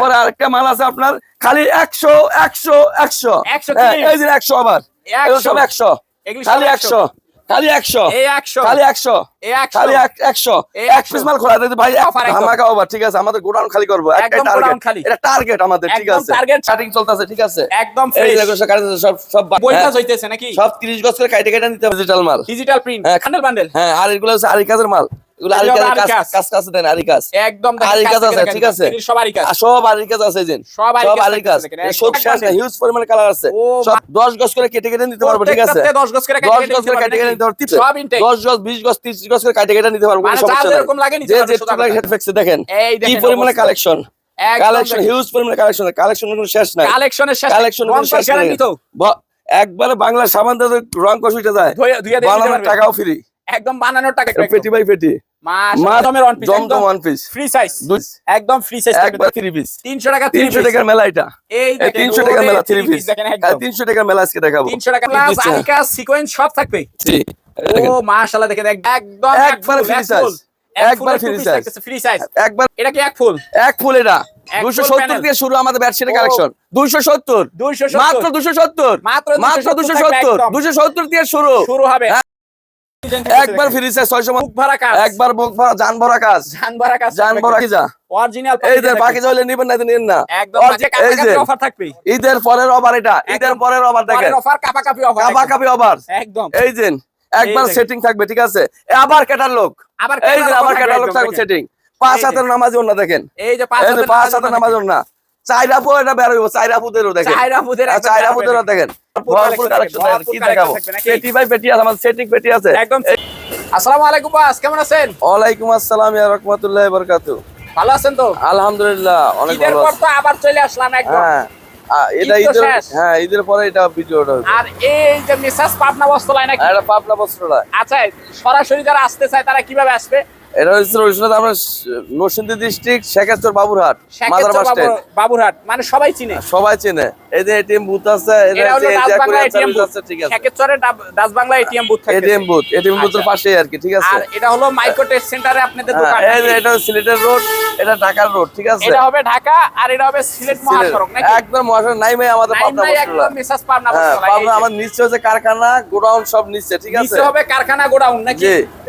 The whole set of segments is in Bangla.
তারপরে আরেকটা মাল আছে আপনার খালি একশো একশো একশো। 100 হ্যাঁ, এই যে একশো আবার। সব একশো। খালি একশো। খালি একশো। খালি একশো। খালি একশো। এক পিস মাল খোলা। দিতে ভাই Offer একদম। ঠিক আছে? আমাদের গোডাউন খালি করব। একটাই একদম টার্গেট godown খালি। এটা টার্গেট আমাদের ঠিক আছে? target। শার্টিং চলতেছে ঠিক আছে? একদম এই সব সব সব বইটা হ্যাঁ, হইতেছে নাকি? সব 30 গজ করে কাইটে কাইটে নিতে হবে ডিজিটাল মাল। ডিজিটাল প্রিন্ট হ্যাঁ। বান্ডেল হ্যাঁ আর এগুলো হচ্ছে আরি কাজের মাল। এগুলো আরি এগুলো কাজের আরি কাজ কাজ। কাজ কাজ দেন আরি কাজ একদম দেখেন, আরি কাজ আছে ঠিক আছে? সব আরি কাজ সব আরি কাজ আছে যেন সব আরি কাজ আরি কাজ দেখেন, এই একদম সব শেষ হিউজ পরিমাণে কালার আছে। সব 10 গজ করে কেটে কেটে নিতে পারব ঠিক আছে? 10 গজ করে 10 করে কেটে কেটে নিতে পারব সব intake। 10 গজ 20 গজ 30 গজ করে কেটে কেটে নিতে পারব কোনো সমস্যা নাই। যেরকম লাগে নিতে যে যে সোজা হেড ফেক্সে দেখেন কি পরিমাণে কালেকশন কালেকশন হিউজ পরিমাণে কালেকশন কালেকশনের কোনো শেষ নাই। কালেকশনের শেষ কালেকশন কোনো শেষ নাই। তো একবারে বাংলা সাবান দিয়ে রং কষুইতে যায় বানানোর টাকাও ফ্রি একদম বানানোর টাকা পেটি বাই পেটি একদম ফ্রি সাইজ একবার থ্রি পিস 300 টাকা তিনশো টাকার মেলা এটা। এই এই দেখেন তিনশো টাকার মেলা থ্রি পিস তিনশো টাকার মেলা আজকে দেখাবো। 300 টাকা প্লাস দিচ্ছে। আরিকা সিকোয়েন্স সব থাকবে। জি, এই দেখেন। ও মাশাআল্লাহ দেখেন একদম একবার free size, একবার free size। ফ্রি সাইজ একবার এটা কি এক ফুল? এক ফুল এটা। শুরু আমাদের ও। কালেকশন দুশো সত্তর। 270 মাত্র দুশো সত্তর। মাত্র মাত্র 270 দুশো সত্তর। একদম। দুশো সত্তর দিয়ে শুরু। শুরু হবে। একবার ফ্রি বুক ভরা কাজ। একবার বুক ভরা যান ভরা কাজ। জান ভরা কাজ। যান ভরা কি যা অরিজিনাল এই যে বাকি যাইলে নিবেন না নিন না। একদম অর- বাজে এই যে অফার থাকবে। ঈদের পরের অফার এটা। ঈদের পরের অফার দেখেন। অফার কাপা কাপি অফার কাপা কাপি অফার একদম। এই যে একবার সেটিং থাকবে ঠিক আছে? আবার আবার এই যে আবার ক্যাটালগ একদম, থাকবে সেটিং পাঁচ হাতের নামাজ অন্য দেখেন। এই যে পাঁচ হাতের নামাজ হাতের নামাজ এটা বের হইব চাইরাপুদেরও দেখেন। চাইরাপুদের আর দেখেন। ভরপুর ভরপুর কালেকশন থাকবে, কি দেখাবো collection থাকবে নাকি? পেটি বাই পেটি আছে আমাদের সেটিং পেটি আছে। একদম আসসালামু আলাইকুম বাস কেমন আছেন? ওয়ালাইকুম আসসালাম ইয়া রাহমাতুল্লাহি ওয়া বারাকাতুহু ভালো আছেন তো? আলহামদুলিল্লাহ অনেক ঈদের ভালো পর আছি। তো আবার চলে আসলাম একদম। হ্যাঁ। এটা ঈদের হ্যাঁ ঈদের পরে এটা ভিডিওটা আর এই যে পাবনা বস্ত্রালয় নাকি? আর এটা পাবনা বস্ত্রটা আচ্ছা সরাসরি যারা আসতে চায় তারা কীভাবে আসবে? এটা হচ্ছে রইসুলাত আমরা নরসিংদী ডিস্ট্রিক্ট শেখাচর বাবুরহাট মাদার বাস বাবুরহাট মানে সবাই চিনে। সবাই চেনে। এই যে এটিএম বুথ আছে এটা এটা হচ্ছে ডাচ এজিয়া বাংলা কুরিয়ার এটিএম বুথ আছে ঠিক আছে। শেখের ডাচ বাংলা এটিএম বুথ থাকে। এটিএম বুথ এটিএম বুথের। পাশেই আর কি ঠিক আছে। আর এটা হলো মাইক্রো টেস্ট সেন্টারে আপনাদের হ্যাঁ, দোকান। এই যে এটা সিলেটের রোড এটা ঢাকার রোড ঠিক আছে। এটা হবে ঢাকা আর এটা হবে সিলেট মহাসড়ক নাকি? একদম মহাসড়ক নাই ভাই আমাদের পাবনা একদম পাবনা হ্যাঁ পাবনা আমার নিচে হচ্ছে কারখানা গোডাউন সব নিচে ঠিক আছে। নিচে হবে কারখানা গোডাউন নাকি?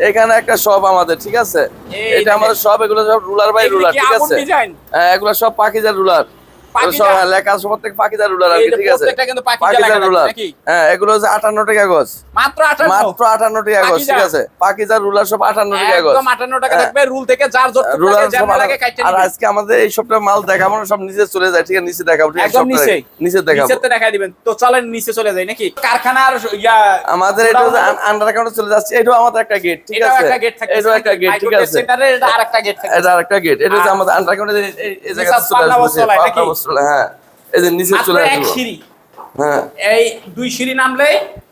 এখানে একটা সব আমাদের ঠিক আছে। এই এটা আমাদের সব এগুলো সব রুলার বাই রুলার ঠিক আছে? হ্যাঁ এগুলো সব পাখিজার রুলার লেখা আছে প্রত্যেক পাকিজার রুলার আর এই কি যে ঠিক আছে? প্রত্যেকটা কিন্তু পাকিজার রুলার। হ্যাঁ এগুলো হচ্ছে আটান্ন টাকা গজ। মাত্র 58 মাত্র আটান্ন টাকা গজ ঠিক আছে? পাকিজার রুলার সব আটান্ন টাকা গজ। একদম 58 টাকা। থাকবে রুল থেকে যার যত রুলার সব লাগে কাটতে আর আজকে আমাদের এই সবটা মাল দেখাবো সব নিচে চলে যায় ঠিক আছে? নিচে দেখাবো ঠিক আছে? একদম নিচে? নিচে দেখাবো। দেখাই দিবেন। তো চলেন নিচে চলে যাই নাকি? কারখানার ইয়া আমাদের এটা চলে যাচ্ছে। এটাও আমাদের একটা গেট ঠিক আছে? একটা গেট থাকে একটা গেট ঠিক আছে? সেন্টারে এটা আরেকটা গেট থাকে এটা আরেকটা গেট এটা হচ্ছে আমাদের আন্ডার অ্যাকাউন্টে এই চলে পাবনা হ্যাঁ এই যে নিচে চলে হ্যাঁ। এই দুই সিঁড়ি নামলে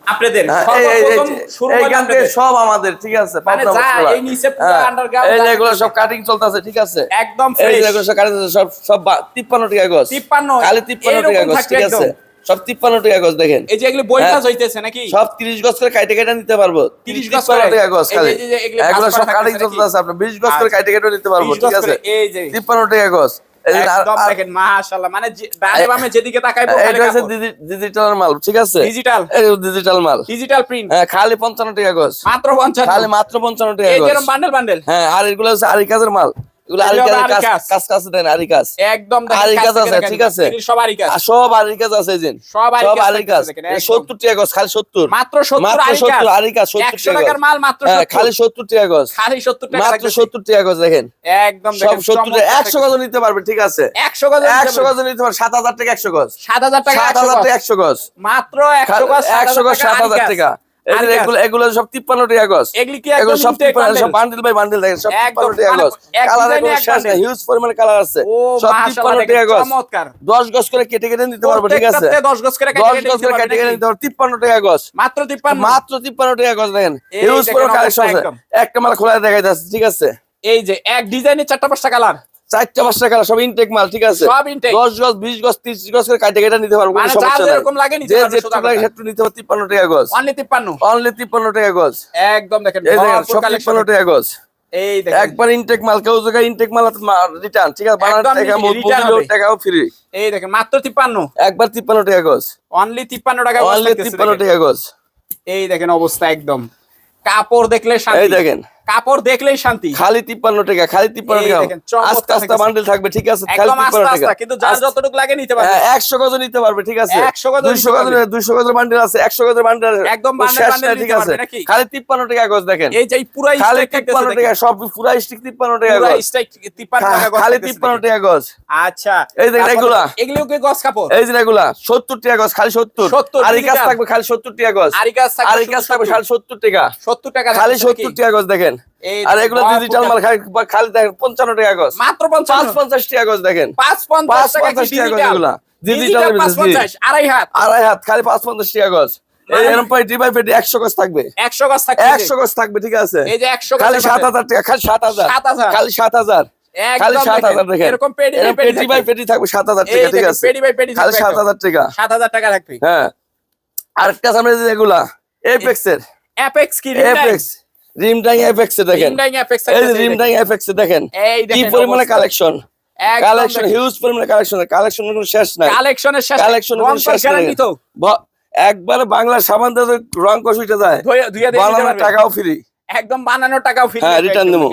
আপনাদের এই- এই- এই- সর্বপ্রথম শুরু এইখান থেকে সব আমাদের ঠিক আছে পাবনা যা, বস্ত্রালয়। এই নিচে পুরো underground এই যে যা- এগুলো সব কাটিং চলতেছে ঠিক আছে? একদম এই যে ফ্রেশ এগুলো সব কাটিং সব সব তিপ্পান্ন টাকা গজ। 53 খালি তিপ্পান্ন টাকা এরকম ঠিক আছে? সব তিপ্পান্ন টাকা গজ দেখেন। এই যে এগুলি বই। হইতেছে নাকি? সব 30 গজ করে কাইটে কেটে নিতে পারব। 30 30 গজ গজ করে? টাকা গজ খালি। এগুলো সব কাটিং আপনার। 20 গজ করে আচ্ছা। কাইটে কেটে নিতে পারব ঠিক আছে? 53 টাকা আর- একদম আর- দেখেন মাশাআল্লাহ মানে ডানে বামে যেদিকে তাকাইবো এটা ডিজিটাল মাল ঠিক আছে? ডিজিটাল ডিজিটাল মাল। ডিজিটাল প্রিন্ট হ্যাঁ খালি 55 টাকা গজ। মাত্র 55 খালি মাত্র 55 টাকা গজ। বান্ডেল বান্ডেল হ্যাঁ আর এগুলো হচ্ছে আরি কাজের মাল। এগুলো আরি এগুলো কাজের আরি কাজ কাজ। কাজ কাজ দেন আরি কাজ একদম আরি কাজ আছে, ঠিক আছে? সব আরি কাজ সব আরি কাজ আছে যেন সব আরি কাজ আরি কাজ দেখেন, এই একদম। 70 টাকা গজ খালি 70 মাত্র 70 মাত্র আরি 70 কাজ আরি কাজ 70 টাকার মাল মাত্র হ্যাঁ 70 খালি 70 টাকা গজ খালি 70 টাকা মাত্র 70 টাকা গজ দেখেন। একদম সব দেখেন 70 টাকা 100 গজ নিতে পারবে ঠিক আছে। 100 গজ 100 গজ নিতে পারবে 7000 টাকা 100 গজ। 7000 টাকা 7000 টাকা 100 গজ। মাত্র 100 গজ 100 গজ 7000 টাকা। এগুলো এগুলো সব 53 টাকা গজ এগুলি কি এগুলো সব intake 53 bundle? সব বান্ডিল বাই বান্ডিল দেখেন সব একদম 53 টাকা মানে গজ এক কালার এগুলো শেষ না হিউজ পরিমাণে কালার আছে। সব মাশাআল্লাহ 53 টাকা গজ চমৎকার। 10 গজ করে কেটে কেটে নিতে পারব ঠিক আছে? প্রত্যেকটাতে 10 গজ করে 10 কেটে কেটে কেটে নিতে পারব 53 টাকা মাত্র 53 মাত্র 53 টাকা দেখেন। হিউজ পরিমাণে কালেকশন আছে। একটা মাল খোলা দেখাই যাচ্ছে ঠিক আছে? এই যে এক ডিজাইনের চারটা পাঁচটা কালার। চারটা পাঁচটা কালার সব ইনটেক মাল ঠিক আছে? সব। 10 গজ 20 গজ 30 গজ করে কাটে কেটে নিতে পারব কোনো মানে সমস্যা নাই। যেরকম লাগে নিতে যে পারবে যে লাগে সেটা নিতে পারব 53 টাকা গজ। অনলি 53 অনলি 53 টাকা গজ। একদম দেখেন এই দেখেন সব 53 টাকা গজ। এই দেখেন। একবার ইনটেক মাল কেউ জায়গায় ইনটেক মাল রিটার্ন ঠিক আছে? বানানোর টাকা return টাকাও ফ্রি এই দেখেন মাত্র তিপ্পান্ন। একবার তিপ্পান্ন টাকা গজ। অনলি তিপ্পান্ন টাকা গজ অনলি। টাকা গজ। এই দেখেন অবস্থা একদম। কাপড় দেখলে এই দেখেন কাপড় দেখলেই শান্তি। খালি তিপ্পান্ন টাকা খালি তিপ্পান্ন এই টাকা। দেখেন, আস্তে আস্তে বান্ডেল থাকবে ঠিক আছে? খালি টাকা। কিন্তু যার যতটুকু লাগে নিতে পারবে। হ্যাঁ, একশো গজ নিতে পারবে ঠিক আছে? 100 গজও দুইশো নিতে গজের পারবে। বান্ডেল আছে একশো গজের বান্ডেল একদম ঠিক আছে? খালি তিপ্পান্ন টাকা গজ দেখেন। এই যে এই পুরো খালি স্ট্রাইক তিপ্পান্ন টাকা সব পুরা স্টিক তিপ্পান্ন টাকা গজ। স্ট্রাইক তিপ্পান্ন টাকা গজ খালি থাকতেছে তিপ্পান্ন দেখেন। টাকা গজ। আচ্ছা এই দেখেন এগুলা। এগুলিও কি গজ কাপড়? এই যে এগুলা সত্তর টাকা গজ খালি সত্তর। 70 আর এই কাজ থাকবে খালি সত্তর টাকা গজ। আরি এই কাজ থাকবে খালি সত্তর টাকা। সত্তর টাকা খালি থাকতেছে সত্তর নাকি? টাকা গজ দেখেন। আর এগুলো ডিজিটাল মাল খালি দেখেন পঞ্চান্ন টাকা গজ। মাত্র পাঁচ পঞ্চাশ টাকা গজ দেখেন। পাঁচ পঞ্চাশ টাকা গজ এগুলা। ডিজিটাল আড়াই হাত। আড়াই হাত খালি পাঁচ পঞ্চাশ টাকা গজ। মানে- এরকম পাই ডিবাই পেটি একশো গজ থাকবে। একশো গজ থাকবে একশো গজ থাকবে ঠিক আছে। এই যে একশো খালি সাত হাজার টাকা খালি সাত হাজার। খালি সাত হাজার। খালি সাত হাজার দেখেন, দেখেন এরকম পেডি এরকম পেডি পেটি বাই পেটি থাকবে সাত হাজার টাকা ঠিক আছে। পেডি বাই পেডি খালি সাত হাজার টাকা। সাত হাজার টাকা থাকবে। হ্যাঁ। আরেকটা সামনে যে এগুলা এপেক্স এর। অ্যাপেক্স কি এপেক্স রিমডাই দেখেন। রিমডাইং দেখেন কি পরিমাণে কালেকশন কালেকশন হিউজ পরিমাণে কালেকশন কোনো শেষ নাই। কালেকশনের শেষ কোনো নাই। একবারে বাংলা সাবান দিয়ে রং কষুইতে যায় বানানোর টাকাও ফ্রি একদম বানানোর টাকাও ফ্রি হ্যাঁ, return দেবো।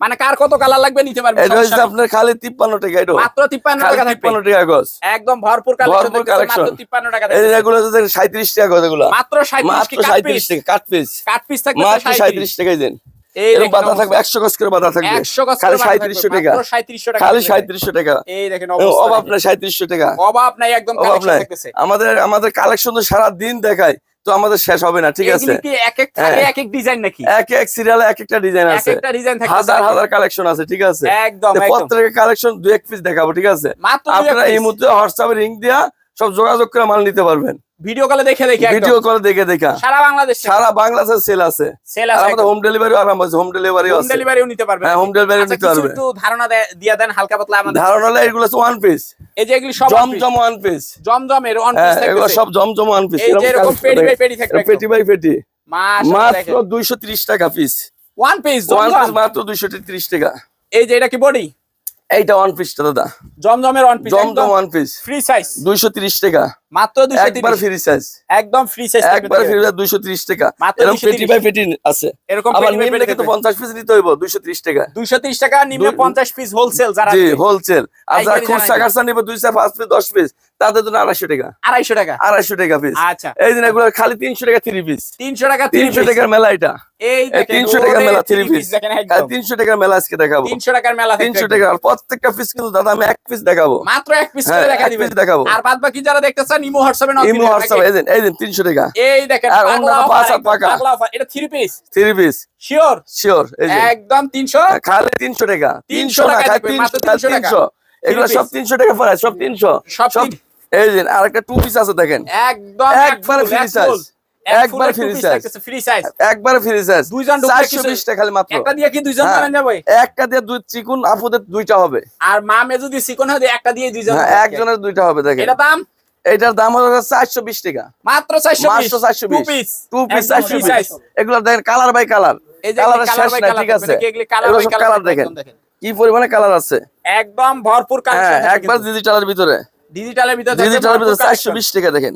মানে কার কত কালার লাগবে নিতে পারবে? এটা হচ্ছে আপনার খালি তিপ্পান্ন টাকা এটা মাত্র 53 টাকা থাকবে। তিপ্পান্ন টাকা গজ। একদম ভরপুর কালেকশন মাত্র 53 টাকা এই থাকবে যেগুলো সাঁত্রিশ টাকা গজ এগুলো। মাত্র 37 কি কাট পিস টাকা কাট পিস কাট পিস থাকবে মাত্র সাঁত্রিশ টাকাই দেন। এই বাধা থাকবে অবস্থা। একশো গজ করে বাধা থাকবে। 100 গজ খালি করে বানানো সাঁত্রিশশো থাকবে, টাকা। মাত্র 3700 টাকা খালি থাকবে। সাঁত্রিশশো টাকা। এই দেখেন অবস্থা অভাব না নাই সাঁত্রিশশো টাকা। অভাব নাই একদম কালেকশন থাকতেছে। আমাদের আমাদের কালেকশন তো সারা দিন দেখায়। তো আমাদের শেষ হবে না ঠিক আছে? এক এক হ্যাঁ। এক এক ডিজাইন নাকি? এক এক সিরিয়ালে এক একটা ডিজাইন আছে। একটা ডিজাইন থাকে হাজার হাজার কালেকশন আছে ঠিক আছে? একদম প্রত্যেকের কালেকশন দু এক পিস দেখাবো ঠিক আছে? আপনারা এই। মুহূর্তে হোয়াটসঅ্যাপে রিং দিয়া সব যোগাযোগ করে মাল নিতে পারবেন। ভিডিও কলে দেখে দেখে ভিডিও করে দেখে দেখা। সারা বাংলাদেশ। সারা বাংলাদেশে সেল আছে। সেল আছে আমাদের হোম ডেলিভারি আরাম আছে হোম ডেলিভারি হোম ডেলিভারিও নিতে পারবে। হ্যাঁ, delivery আচ্ছা, নিতে পারবে। একটু ধারণা দিয়া দেন হালকা পাতলা আমাদের। ধারণা হলে এগুলো ওয়ান পিস এই যে এগুলি সব জমজম ওয়ান পিস জমজমের অন হ্যাঁ এগুলো সব জমজম ওয়ান পিস এই যে এরকম পেটি বাই পেটি থাকবে পেটি বাই পেটি। মাত্র দেখেন। দুইশো ত্রিশ টাকা piece one piece one piece মাত্র দুইশো ত্রিশ টাকা। এই যে এটা কি বডি এইটা ওয়ান পিসটা দাদা। জমজমের ওয়ান পিস জমজম ওয়ান পিস ফ্রি সাইজ দুইশো ত্রিশ টাকা। মাত্র একবার ফ্রি সাইজ একদম ফ্রি সাইজ একবার ফ্রি দুইশো ত্রিশ টাকা। মাত্র এরকম 230 পেটি বাই পেটি আছে। এরকম আবার নিম্নে কিন্তু থাকবে। পঞ্চাশ পিস নিতে হইব দুইশো ত্রিশ টাকা। 230 টাকা নিম্নে 50 পিস হোলসেল যারা জি হোলসেল আর যারা খুচরা নিবে দুই চার পাঁচ পিস দশ পিস তাদের জন্য আড়াইশো টাকা। 250 টাকা। আড়াইশো টাকা পিস আচ্ছা। এই দিন এগুলো খালি তিনশো টাকা থ্রি পিস 300 টাকা তিনশো 300 টাকার মেলা এটা। এই এই দেখেন তিনশো টাকার মেলা থ্রি পিস দেখেন খালি একদম। তিনশো টাকার মেলা আজকে দেখাবো। 300 টাকার মেলা থাকবে তিনশো একদম। টাকা আর প্রত্যেকটা পিস কিন্তু দাদা আমি এক পিস দেখাবো। মাত্র এক পিস হ্যাঁ, করে দেখা দিবেন। দেখাবো। আর বাদ বাকি যারা দেখতে চান ইমো হোয়াটসঅ্যাপে নক ইমো হোয়াটসঅ্যাপ এই দিন এই দিন তিনশো টাকা। এই দেখেন আর offer পাঁচ একদম, পাকা। এটা three piece three piece sure sure এই যে। একদম 300 খালি তিনশো টাকা। 300 তিনশো টাকা টাকা খালি দিবেন, মাত্র তিনশো 300 টাকা। এগুলো সব piece। তিনশো টাকা পড়ে সব তিনশো। সব সব এই দিন আর একটা টু পিস আছে দেখেন। একদম একবারে free size। একবারে। ফ্রি সাইজ একবারে ফ্রি সাইজ দুইজন ঢুকলে চারশো কিছু- বিশ টাকা খালি মাত্র। একটা দিয়ে কি দুইজন হ্যাঁ। যাবে একটা দিয়ে দুই চিকুন আপুদের দুইটা হবে। আর মা মে যদি চিকন হয় একটা দিয়ে দুইজন হ্যাঁ, একজনের দুইটা হবে দেখেন। এটা দাম? এটার দাম হলো চারশো বিশ টাকা। মাত্র 420 পিস পিস। এগুলো দেখেন কালার বাই কালার এই যে কালার শেষ ঠিক আছে? কালার বাই কালার কালার দেখেন। কি পরিমাণে কালার আছে? একদম ভরপুর হ্যাঁ কালেকশন একবার ডিজিটালের ভিতরে। ডিজিটালের ভিতরে ডিজিটালের ভিতরে চারশো collection। বিশ টাকা দেখেন।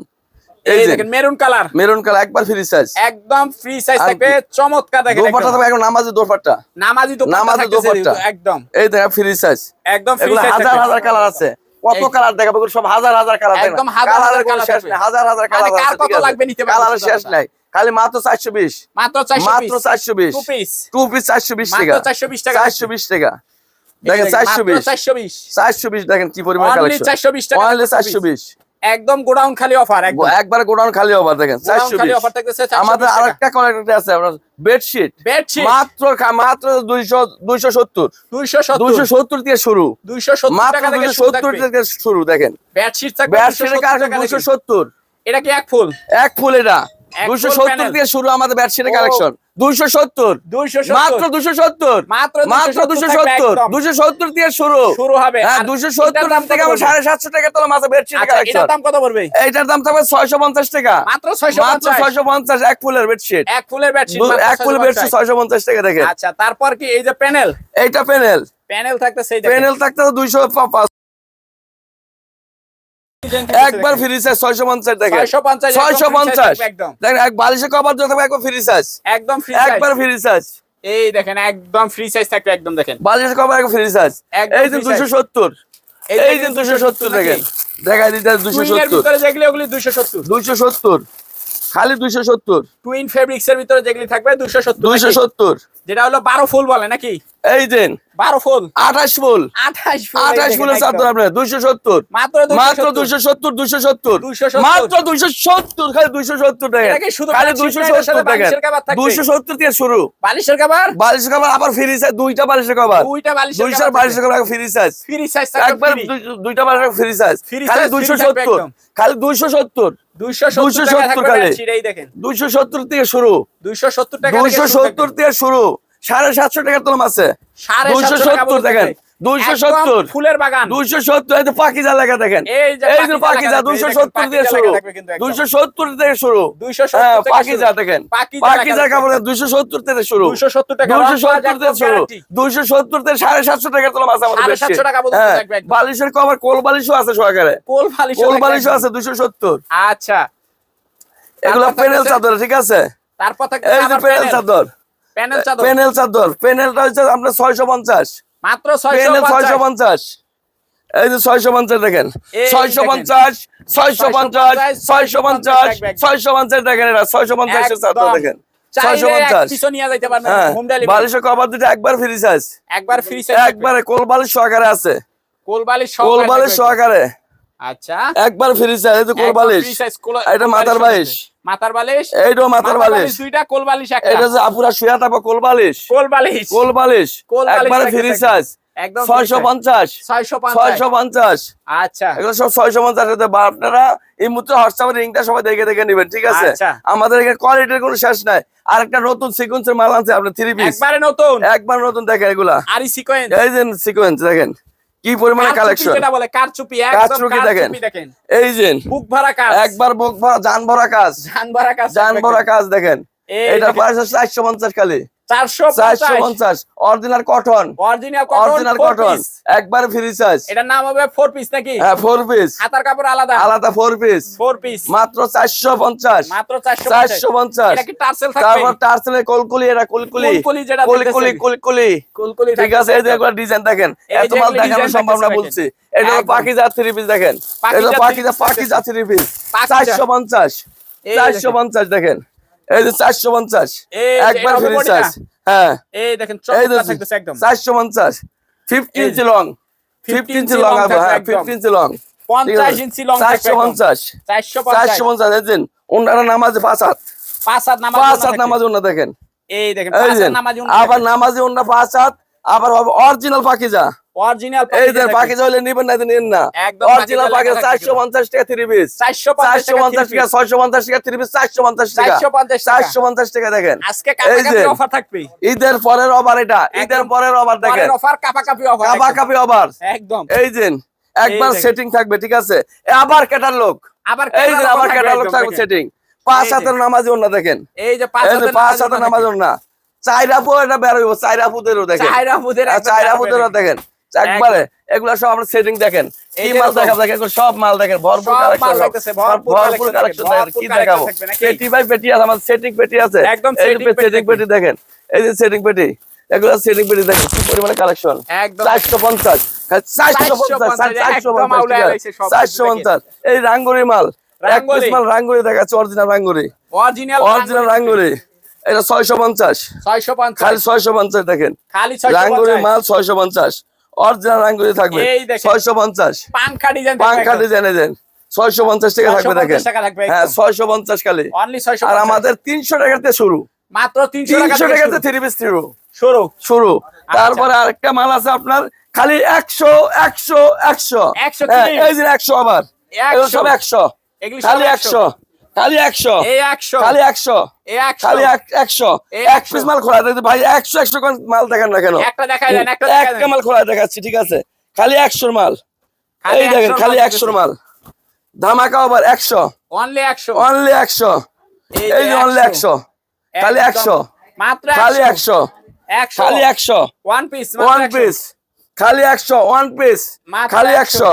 এই দেখেন মেরুন কালার মেরুন কালার একবার ফ্রি সাইজ একদম ফ্রি সাইজ থাকবে চমৎকার দেখেন দোপাট্টা একদম। থাকবে একদম নামাজি দোপাট্টা। নামাজি তো নামাজি নামাজি দোপাট্টা। একদম। এই দেখেন ফ্রি সাইজ একদম ফ্রি সাইজ হাজার হাজার কালার আছে। কত কালার দেখাবো সব হাজার হাজার কালার একদম হাজার হাজার colour শেষ। নাই। হাজার হাজার কালার কার কত লাগবে নিতে পারবে? কালার শেষ নাই। খালি মাত্র চারশো বিশ। মাত্র 420 মাত্র চারশো বিশ। টু পিস টু পিস চারশো বিশ মাত্র টাকা। 420 টাকা। চারশো বিশ টাকা। দেখেন চারশো বিশ। 420 চারশো বিশ। দেখেন কি পরিমাণ কালেকশন 420 টাকা অনলি per চারশো বিশ। একদম গোডাউন খালি অফার একবার গোডাউন খালি অফার দেখেন খালি অফার আমাদের। আরেকটা কোয়ালিটি আছে আপনার বেডশিট বেডশিট মাত্র মাত্র দুইশো দুইশো সত্তর। 270 দুইশো সত্তর থেকে শুরু। 270 মাত্র থেকে দুইশো সত্তর থেকে শুরু দেখেন। বেডশিট থাকবে বেডশিটের 270 দুইশো সত্তর। এটা কি এক ফুল? এক ফুল এটা। সত্তর থেকে শুরু আমাদের কালেকশন দুইশো সত্তর। 270 মাত্র দুশো সত্তর। মাত্র মাত্র 270 দুশো সত্তর। দুশো সত্তর দিয়ে শুরু। শুরু হবে। হ্যাঁ দুশো এটার সত্তর দাম থেকে কত আমার সাড়ে সাতশো টাকা তোলা বেডশিট আচ্ছা এটার দাম কত পড়বে এইটার দাম থাকবে ছয়শো পঞ্চাশ টাকা। মাত্র 650 মাত্র ছয়শো পঞ্চাশ এক ফুলের বেডশিট। এক ফুলের বেডশিট এক ফুল বেডশিট ছয়শো পঞ্চাশ টাকা দেখে আচ্ছা তারপর কি এই যে প্যানেল? এইটা প্যানেল। প্যানেল এই দেখেন। প্যানেল থাকতে দুইশো একবার ফ্রি সাইজ ছয়শো পঞ্চাশ দেখেন। 650 একদম ছয়শো free size পঞ্চাশ। থাকবে একদম। দেখেন এক বালিশে কভার থাকবে একবার ফ্রি সাইজ একদম ফ্রি সাইজ একবার ফ্রি সাইজ এই দেখেন একদম ফ্রি সাইজ থাকবে একদম দেখেন। বালিশে কভার একবার ফ্রি সাইজ এই যে free দুশো size। সত্তর। এই এই যে দুশো সত্তর নাকি? দেখেন। দেখাই দিতে দুশো টুইনের সত্তর। ভিতরে যেগুলি ওগুলি 270 দুইশো সত্তর। খালি দুইশো সত্তর। টুইন ফেব্রিক্স এর ভিতরে যেগুলি থাকবে 270 দুইশো নাকি? সত্তর। যেটা হলো 12 ফুল বলে নাকি? এই দেন 12 ফুল। আঠাশ ফুল। 28 আঠাশ ফুলের একদম। আপনার দুইশো সত্তর। মাত্র মাত্র 270 দুইশো সত্তর দুইশো সত্তর। মাত্র দুইশো সত্তর খালি দুইশো সত্তর দেখেন। এটা কি শুধু খালি দুইশো সত্তর দেখেন বালিশের কাভার থাকবে? দুইশো সত্তর দিয়ে শুরু। বালিশের কভার বালিশের কভার আবার ফ্রি সাইজ দুইটা বালিশের কভার দুইটা বালিশের দুইশো কভার বালিশের cover free size free size একবার দুইটা বালিশের ফ্রি সাইজ খালি দুইশো free থাকবে সত্তর। একদম। খালি দুইশো সত্তর। 270 টাকা 270 থাকবে খালি। বেডশিট এই দেখেন। দুইশো সত্তর থেকে শুরু। দুইশো সত্তর থেকে শুরু। সাড়ে সাতশো টাকার তোলাম আছে। দুইশো সত্তর দেখেন দুইশো সত্তর। ফুলের বাগান। দুইশো সত্তর এই যে পাকিজা লেখা দেখেন। এই যে পাকিজা দুইশো সত্তর দিয়ে শুরু। দুইশো সত্তর থেকে শুরু। 270 হ্যাঁ পাকিজা। দেখেন। পাকিজা পাকিজা কাপড় দুইশো সত্তর থেকে শুরু। দুইশো সত্তর থেকে শুরু। দুইশো সত্তর থেকে সাড়ে সাতশো টাকার তোলা মাছ আমাদের সাতশো টাকা হ্যাঁ, বালিশের কভার কোল বালিশও আছে সহকারে। কোল বালিশ কোল বালিশও আছে দুইশো সত্তর। আচ্ছা। এগুলো প্যানেল চাদর ঠিক আছে? তারপর থাকে এই যে প্যানেল চাদর। প্যানেল চাদর। প্যানেল চাদর। প্যানেলটা হচ্ছে আপনার ছয়শো পঞ্চাশ। মাত্র প্যানেল ছয়শো 650 পঞ্চাশ। এই যে ছয়শো পঞ্চাশ দেখেন। এই ছয়শো দেখেন। পঞ্চাশ ছয়শো পঞ্চাশ ছয়শো পঞ্চাশ থাকবে একদম। ছয়শো পঞ্চাশ দেখেন এটা। ছয়শো পঞ্চাশের চাদর দেখেন। ছয়শো চাইলে এক নিয়ে যাইতে পারবেন হোম ডেলিভারি বালিশের কভার দুটো একবার ফ্রি সাইজ একবার ফ্রি সাইজ একবারে কোল বালিশ সহকারে আছে। কোল বালিশ কোল বালিশ সহকারে। আচ্ছা। একবার ফ্রি সাইজ এই যে কোল বালিশ। এটা মাথার বালিশ। মাথার বালিশ? এইটাও মাথার বালিশ দুইটা কোল বালিশ একটা। এটা যে আপুরা শুয়া থাকব কোল বালিশ। কোল বালিশ। কোল বালিশ। একবারে ফ্রি সাইজ একদম free ছয়শো size। পঞ্চাশ। 650 আচ্ছা। এগুলো সব বা আপনারা এই মুহূর্তে হোয়াটসঅ্যাপের লিঙ্কটা সবাই দেখে দেখে নেবেন ঠিক আছে? আচ্ছা। আমাদের এখানে কোয়ালিটির কোনো শেষ নাই। আর একটা নতুন সিকোয়েন্সের মাল আনছে আপনার থ্রি পিস একবারে নতুন। একবার নতুন দেখেন এগুলা। আরি সিকোয়েন্স এই যে সিকোয়েন্স দেখেন। কি পরিমাণে কালেকশন যেটা বলে? কারচুপি একদম কারচুপি দেখেন। দেখেন। এই যে বুক ভরা কাজ। একবার বুক ভরা যান ভরা কাজ। জান ভরা কাজ যান ভরা কাজ দেখেন। এটা দেখেন। প্রাইস চারশো পঞ্চাশ খালি। 450 চারশো পঞ্চাশ অরিজিনাল কটন অরিজিনাল কটন একবার ফ্রি সাইজ এটার নাম হবে ফোর পিস নাকি? হ্যাঁ ফোর পিস হাতার কাপড় আলাদা। আলাদা ফোর পিস ফোর পিস মাত্র চারশো পঞ্চাশ। মাত্র চারশো পঞ্চাশ। তারপর কলকুলি এটা কলকুলি। কুলকুলি কলকুলি। কলকুলি। ঠিক আছে এই যে একবার ডিজাইন দেখেন। এত মাল দেখানো সম্ভব না বলছি। এটা থ্রি পিস দেখেন। এটা পাখি জাত থ্রি পিস চারশো পঞ্চাশ। চারশো পঞ্চাশ দেখেন। এই যে চারশো পঞ্চাশ। একবার ফ্রি। সাইজ হ্যাঁ। এই দেখেন এই চমৎকার চারশো পঞ্চাশ। Fifty inch long fifty inch long হ্যাঁ fifty inch long 50 inch long চারশো পঞ্চাশ। চারশো 450 পঞ্চাশ দেখছেন ওনারা নামাজে পাঁচ হাত। পাঁচ হাত নামাজ পাঁচ হাত নামাজ ওনা দেখেন। এই আবার নামাজে ওনা পাঁচ হাত আবার অরিজিনাল পাকিজা। অরিজিনাল এই যে নিবেন না নিন না। অরিজিনাল পাকিজা পাকিজা লেখা চারশো পঞ্চাশ টাকা থ্রি পিস 450 পঞ্চাশ টাকা ছয়শো পঞ্চাশ টাকা থ্রি পিস চারশো পঞ্চাশ টাকা। 450 টাকা। দেখেন। আজকে কাপাকাপি অফার থাকবে। ঈদের পরের অফার এটা। ঈদের পরের অফার দেখেন। অফার কাপাকাপি অফার একদম। এই যে একবার সেটিং থাকবে ঠিক আছে? আবার ক্যাটার লোক আবার এই যে আবার থাকবে ক্যাটার লোক থাকবে সেটিং পাঁচ। হাতের নামাজি অন্য দেখেন। এই যে পাঁচ হাতের নামাজ। অন্য চাইরাপু এটা বের হইব চাইরাপুদেরও দেখেন। একদম চাইরাপুদেরও দেখেন। একবারে এগুলা সব আমরা সেটিং দেখেন। এই কি মাল। দেখাবো দেখেন সব মাল দেখেন ভরপুর কালেকশন ভরপুর কালেকশন দেখেন কি দেখাবো? পেটি বাই পেটি আছে সেটিং পেটি আছে। একদম সেটিং পেটি দেখেন। এই যে সেটিং পেটি এগুলো সেটিং পেটি দেখেন কি পরিমাণে কালেকশন একদম। চারশো পঞ্চাশ চারশো পঞ্চাশ 450, চারশো একদম পঞ্চাশ আউলে আলাইছে সব চারশো পঞ্চাশ এই রাঙ্গুরি মাল এক পিস মাল রাঙ্গুরি দেখাচ্ছে অরিজিনাল রাঙ্গুরি। অরিজিনাল অরিজিনাল রাঙ্গুরি। এটা ছয়শো পঞ্চাশ। 650 খালি ছয়শো পঞ্চাশ দেখেন। খালি রাঙ্গুরি মাল ছয়শো পঞ্চাশ। অরিজিনাল রাঙ্গুরি থাকবে। ছয়শো পঞ্চাশ। পাংখা ডিজাইন ডিজাইনে দেন ছয়শো পঞ্চাশ টাকা থাকবে দেখেন। হ্যাঁ ছয়শো পঞ্চাশ 650 আর আমাদের তিনশো টাকাতে শুরু। মাত্র তিনশো থেকে টাকাতে শুরু। থ্রি পিস শুরু। শুরু। শুরু। তারপরে আরেকটা মাল আছে আপনার খালি একশো একশো একশো। 100 হ্যাঁ, এই যে একশো আবার। সব একশো। খালি একশো। খালি একশো। খালি একশো। খালি এক- একশো। এক পিস মাল খোলা ভাই একশো একশো মাল দেখান না কেন? একটা মাল খোলা দেখাচ্ছি ঠিক আছে? খালি একশোর মাল। এই দেখেন খালি একশোর মাল। ধামাকা আবার একশো। অনলি একশো। অনলি একশো। এই যে অনলি একশো। খালি একশো। মাত্র খালি একশো। খালি একশো। ওয়ান পিস ওয়ান পিস খালি একশো ওয়ান পিস খালি একশো।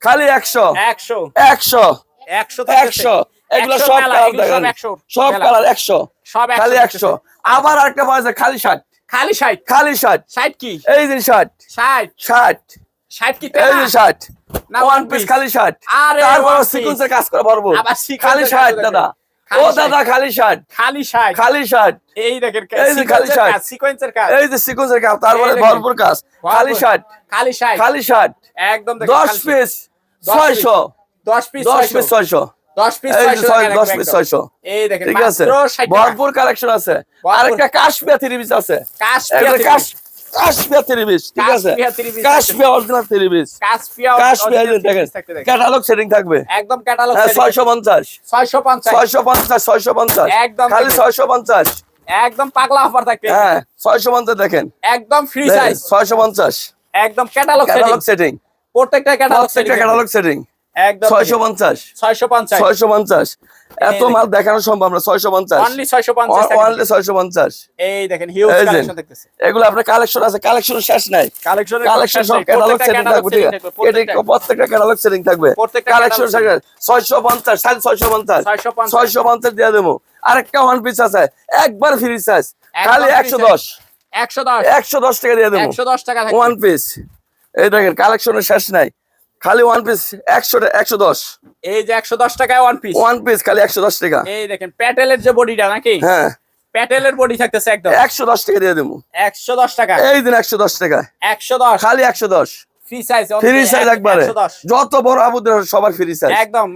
খালি একশো। একশো। একশো। একশো এগুলো সব কালার দেখেন সব কালার আবার আরেকটা পাওয়া যায় খালি শার্ট খালি শার্ট খালি শার্ট শার্ট কি এই যে শার্ট শার্ট শার্ট শার্ট কি এই যে শার্ট ওয়ান পিস খালি শার্ট তারপর সিকুয়েন্সের কাজ করে পারব খালি শার্ট দাদা ও দাদা খালি শার্ট খালি শার্ট খালি শার্ট এই দেখেন এই যে খালি শার্ট কাজ এই যে সিকোয়েন্সের কাজ তারপরে ভরপুর কাজ খালি শার্ট খালি শার্ট খালি শার্ট একদম 10 পিস 600 দশ পিস 10 পিস 600 ঠিক আছে। মাত্র 60 টাকা। ভরপুর কালেকশন আছে। ভরপুর। আরেকটা কাশপিয়া থ্রি পিস আছে। কাশপিয়া একটা থ্রি কাশপিয়া পিস ঠিক আছে? কাশপিয়া three piece কাশপিয়া অরিজিনাল থ্রি পিস কাশপিয়া কাশপিয়া দেখেন piece থাকতে দেখেন। ক্যাটালগ সেটিং থাকবে। একদম ক্যাটালগ একদম খালি পাগলা অফার থাকবে হ্যাঁ ছয়শো পঞ্চাশ দেখেন। একদম ফ্রি সাইজ ছয়শো পঞ্চাশ। একদম ক্যাটালগ সেটিং প্রত্যেকটা ক্যাটালগ সেটিং ছয়শো পঞ্চাশ। ছয়শো পঞ্চাশ। ছয়শো পঞ্চাশ। এত মাল দেখানো। সম্ভব না ছয়শো পঞ্চাশ। অনলি ছয়শো পঞ্চাশ এই দেখেন। কালেকশন এগুলো আপনার কালেকশন আছে কালেকশন শেষ নাই। কালেকশন কালেকশন সব ক্যাটালগ সেটিং থাকবে ঠিক আছে? এটা প্রত্যেকটা ক্যাটালগ সেটিং থাকবে। কালেকশন ছয়শো পঞ্চাশ সাড়ে ছয়শো পঞ্চাশ। ছয়শো পঞ্চাশ। দিয়ে দেবো। আরেকটা ওয়ান পিস আছে একবার ফ্রি সাইজ খালি একশো দশ। একশো দশ। একশো দশ টাকা দিয়ে দেবো। একশো দশ টাকা ওয়ান পিস এই দেখেন কালেকশনের শেষ নাই। খালি ওয়ান পিস একশো একশো দশ। এই যে একশো দশ টাকায় ওয়ান পিস ওয়ান পিস খালি একশো দশ টাকা। এই দেখেন প্যাটেলের যে বডিটা নাকি? হ্যাঁ। প্যাটেলের বডি থাকতেছে একদম। একশো দশ টাকা দিয়ে দেবো। একশো দশ টাকা। এই দিন একশো দশ টাকা। একশো দশ। খালি একশো দশ। ফ্রি সাইজ ফ্রি সাইজ একবারে। যত বড় আবুদের সবার ফ্রি সাইজ একদম